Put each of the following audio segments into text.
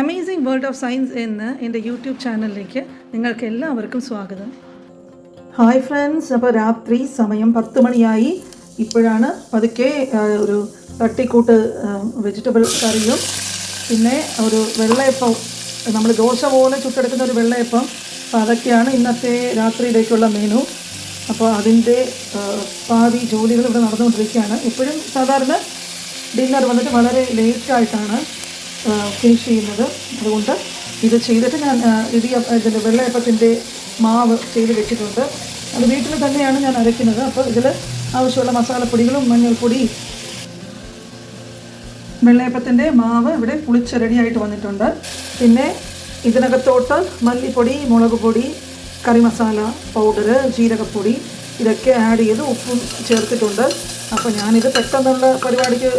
Amazing world of science എന്ന എന്റെ YouTube ചാനലിലേക്ക് നിങ്ങൾക്ക് എല്ലാവർക്കും സ്വാഗതം. ഹായ് ഫ്രണ്ട്സ് അപ്പോൾ രാത്രി സമയം പത്ത് മണിയായി. ഇപ്പോഴാണ് പതുക്കെ ഒരു തട്ടിക്കൂട്ട് വെജിറ്റബിൾ കറിയും. പിന്നെ ഒരു വെള്ളയപ്പം നമ്മൾ ദോശ പോലെ ചുട്ടെടുക്കുന്ന ഒരു വെള്ളയപ്പം. അപ്പോൾ അതൊക്കെയാണ് ഇന്നത്തെ രാത്രിയിലേക്കുള്ള മെനു അപ്പോൾ അതിന്റെ പാതി ജോലികൾ ഇവിടെ നടന്നുകൊണ്ടിരിക്കുകയാണ്. ഇപ്പോഴും സാധാരണ ഡിന്നർ വന്നിട്ട് വളരെ ലേറ്റായിട്ടാണ് ഫിനിഷ് ചെയ്യുന്നത്. അതുകൊണ്ട് ഇത് ചെയ്തിട്ട് ഞാൻ ഇടിയ ഇതിന്റെ വെള്ളയപ്പത്തിന്റെ മാവ് ചെയ്ത് വെച്ചിട്ടുണ്ട്. അത് വീട്ടിൽ തന്നെയാണ് ഞാൻ അരയ്ക്കുന്നത്. അപ്പോൾ ഇതിൽ ആവശ്യമുള്ള മസാലപ്പൊടികളും മഞ്ഞൾപ്പൊടി വെള്ളയപ്പത്തിന്റെ മാവ് ഇവിടെ പുളിച്ച് റെഡിയായിട്ട് വന്നിട്ടുണ്ട്. പിന്നെ ഇതിനകത്തോട്ട് മല്ലിപ്പൊടി മുളക് പൊടി കറി മസാല പൗഡർ ജീരകപ്പൊടി ഇതൊക്കെ ആഡ് ചെയ്ത് ഉപ്പും ചേർത്തിട്ടുണ്ട്. അപ്പോൾ ഞാനിത് പെട്ടെന്നുള്ള പരിപാടിക്ക്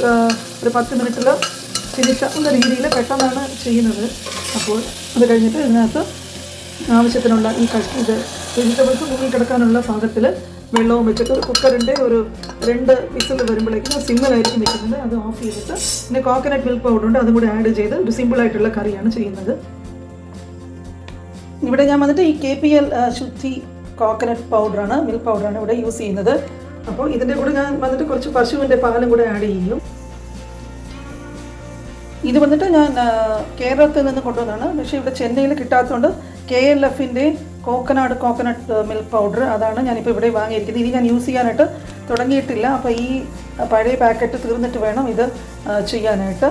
ഒരു പത്ത് മിനിറ്റിൽ ആവുന്ന രീതിയിൽ പെട്ടെന്നാണ് ചെയ്യുന്നത്. അപ്പോൾ അത് കഴിഞ്ഞിട്ട് ഇതിനകത്ത് ആവശ്യത്തിനുള്ള ഈ കഷ്ണ ഇത് വെജിറ്റബിൾസ് മുങ്ങി കിടക്കാനുള്ള പാകത്തിൽ വെള്ളവും വെച്ചിട്ട് ഒരു കുക്കറിന്റെ ഒരു രണ്ട് വിസിൽ വരുമ്പോഴേക്കും സിമ്മിലായിരിക്കും വെക്കുന്നത്. അത് ഓഫ് ചെയ്തിട്ട് പിന്നെ കോക്കനട്ട് മിൽക്ക് പൗഡർ ഉണ്ട് അതും കൂടി ആഡ് ചെയ്ത് ഒരു സിമ്പിളായിട്ടുള്ള കറിയാണ് ചെയ്യുന്നത്. ഇവിടെ ഞാൻ വന്നിട്ട് ഈ K P L Shuddhi coconut പൗഡറാണ് മിൽക്ക് പൗഡറാണ് ഇവിടെ യൂസ് ചെയ്യുന്നത്. അപ്പോൾ ഇതിന്റെ കൂടെ ഞാൻ വന്നിട്ട് കുറച്ച് പശുവിന്റെ പാലും കൂടെ ആഡ് ചെയ്യും. ഇത് വന്നിട്ട് ഞാൻ കേരളത്തിൽ നിന്ന് കൊണ്ടുവന്നതാണ്. പക്ഷേ ഇവിടെ ചെന്നൈയിൽ കിട്ടാത്തതുകൊണ്ട് കെ എൽ എഫിന്റെ കോക്കനാട് കോക്കനട്ട് മിൽക്ക് പൗഡർ അതാണ് ഞാനിപ്പോൾ ഇവിടെ വാങ്ങിയിരിക്കുന്നത്. ഇത് ഞാൻ യൂസ് ചെയ്യാനായിട്ട് തുടങ്ങിയിട്ടില്ല. അപ്പോൾ ഈ പഴയ പാക്കറ്റ് തീർന്നിട്ട് വേണം ഇത് ചെയ്യാനായിട്ട്.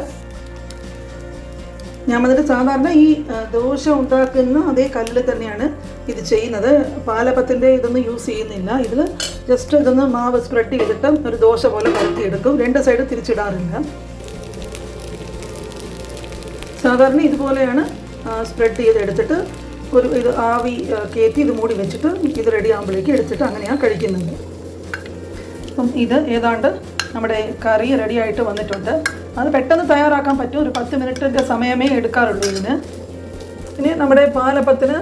ഞാൻ വന്നിട്ട് സാധാരണ ഈ ദോശ ഉണ്ടാക്കുന്ന അതേ കല്ലിൽ തന്നെയാണ് ഇത് ചെയ്യുന്നത്. പാലപ്പത്തിന്റെ ഇതൊന്നും യൂസ് ചെയ്യുന്നില്ല. ഇതിൽ ജസ്റ്റ് ഇതൊന്ന് മാവ് സ്പ്രെഡ് ചെയ്തിട്ട് ഒരു ദോശ പോലെ പരത്തിയെടുക്കും. രണ്ട് സൈഡ് തിരിച്ചിടാറില്ല. സാധാരണ ഇതുപോലെയാണ് സ്പ്രെഡ് ചെയ്ത് എടുത്തിട്ട് ഒരു ഇത് ആവി കയറ്റി ഇത് മൂടി വെച്ചിട്ട് ഇത് റെഡി ആകുമ്പോഴേക്ക് എടുത്തിട്ട് അങ്ങനെയാണ് കഴിക്കുന്നത്. അപ്പം ഇത് ഏതാണ്ട് നമ്മുടെ കറി റെഡി ആയിട്ട് വന്നിട്ടുണ്ട്. അത് പെട്ടെന്ന് തയ്യാറാക്കാൻ പറ്റും. ഒരു പത്ത് മിനിറ്റിന്റെ സമയമേ എടുക്കാറുള്ളൂ ഇതിന്. പിന്നെ നമ്മുടെ പാലപ്പത്തിന്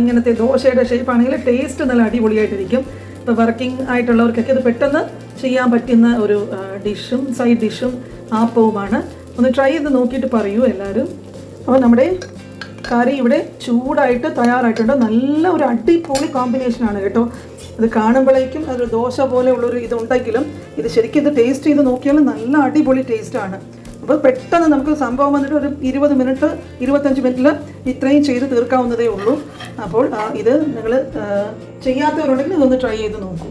ഇങ്ങനത്തെ ദോശയുടെ ഷേപ്പ് ആണെങ്കിൽ ടേസ്റ്റ് നല്ല അടിപൊളിയായിട്ടിരിക്കും. ഇപ്പോൾ വർക്കിംഗ് ആയിട്ടുള്ളവർക്കൊക്കെ ഇത് പെട്ടെന്ന് ചെയ്യാൻ പറ്റുന്ന ഒരു ഡിഷും സൈഡ് ഡിഷും ആപ്പവുമാണ്. ഒന്ന് ട്രൈ ചെയ്ത് നോക്കിയിട്ട് പറയൂ എല്ലാവരും അപ്പോൾ നമ്മുടെ കറി ഇവിടെ ചൂടായിട്ട് തയ്യാറായിട്ടുണ്ട്. നല്ല ഒരു അടിപൊളി കോമ്പിനേഷനാണ് കേട്ടോ. അത് കാണുമ്പോഴേക്കും അതൊരു ദോശ പോലെയുള്ളൊരു ഇതുണ്ടെങ്കിലും ഇത് ശരിക്കും ഇത് ടേസ്റ്റ് ചെയ്ത് നോക്കിയാൽ നല്ല അടിപൊളി ടേസ്റ്റാണ് അപ്പോൾ പെട്ടെന്ന് നമുക്ക് സംഭവം വന്നിട്ട് ഒരു ഇരുപത് മിനിറ്റ് ഇരുപത്തഞ്ച് മിനിറ്റിൽ ഇത്രയും ചെയ്ത് തീർക്കാവുന്നതേ ഉള്ളൂ. അപ്പോൾ ഇത് നിങ്ങൾ ചെയ്യാത്തവരുണ്ടെങ്കിൽ ഇതൊന്ന് ട്രൈ ചെയ്ത് നോക്കൂ.